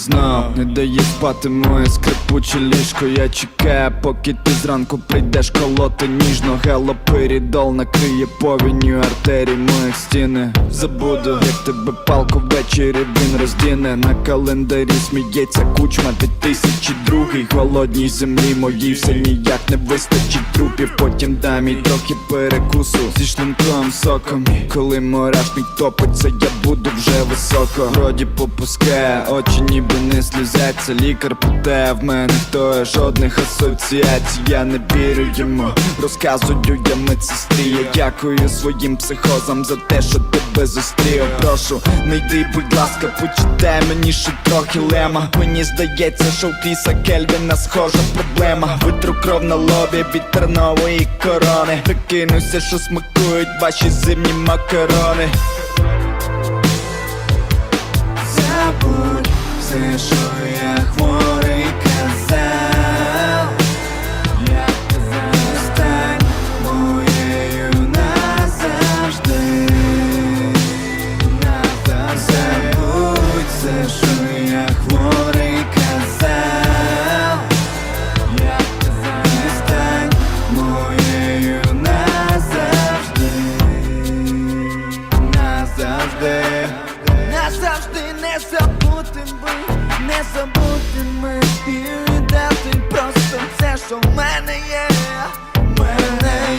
знов Не дає спати моє скрипуче ліжко. Я чекаю, поки ти зранку прийдеш колоти ніжно. Гелоперідол накриє повінню артерій моїх стіни. Забуду, як тебе палку ввечері він роздіне. На календарі сміється кучма 2002 Голодній землі моїй все ніяк не вистачить трупів. Потім дам їй трохи перекусу зі шлунком соком. Коли мурашник топиться, я буду вже високо. Вроді попускає, очі ніби не слізяться Лікар питає в мене, хто є жодних асоціацій Я не вірю йому, розказую я медсестрі Я дякую своїм психозам за те, що тебе зустрів. Прошу, не йди, будь ласка, почитай мені ще трохи лема. Мені здається, що в Кріса Кельвіна схожа проблема. Витру кров на лобі від тернової корони. Прикинуся, що смакують ваші зимні макарони Забудь все, хворий казав. Я стань моєю назавжди. Забудь все, що я хворий казав. Я стань моєю назавжди. Назавжди Назавжди не забути ми, не забути ми. І віддати просто все, що в мене є, мене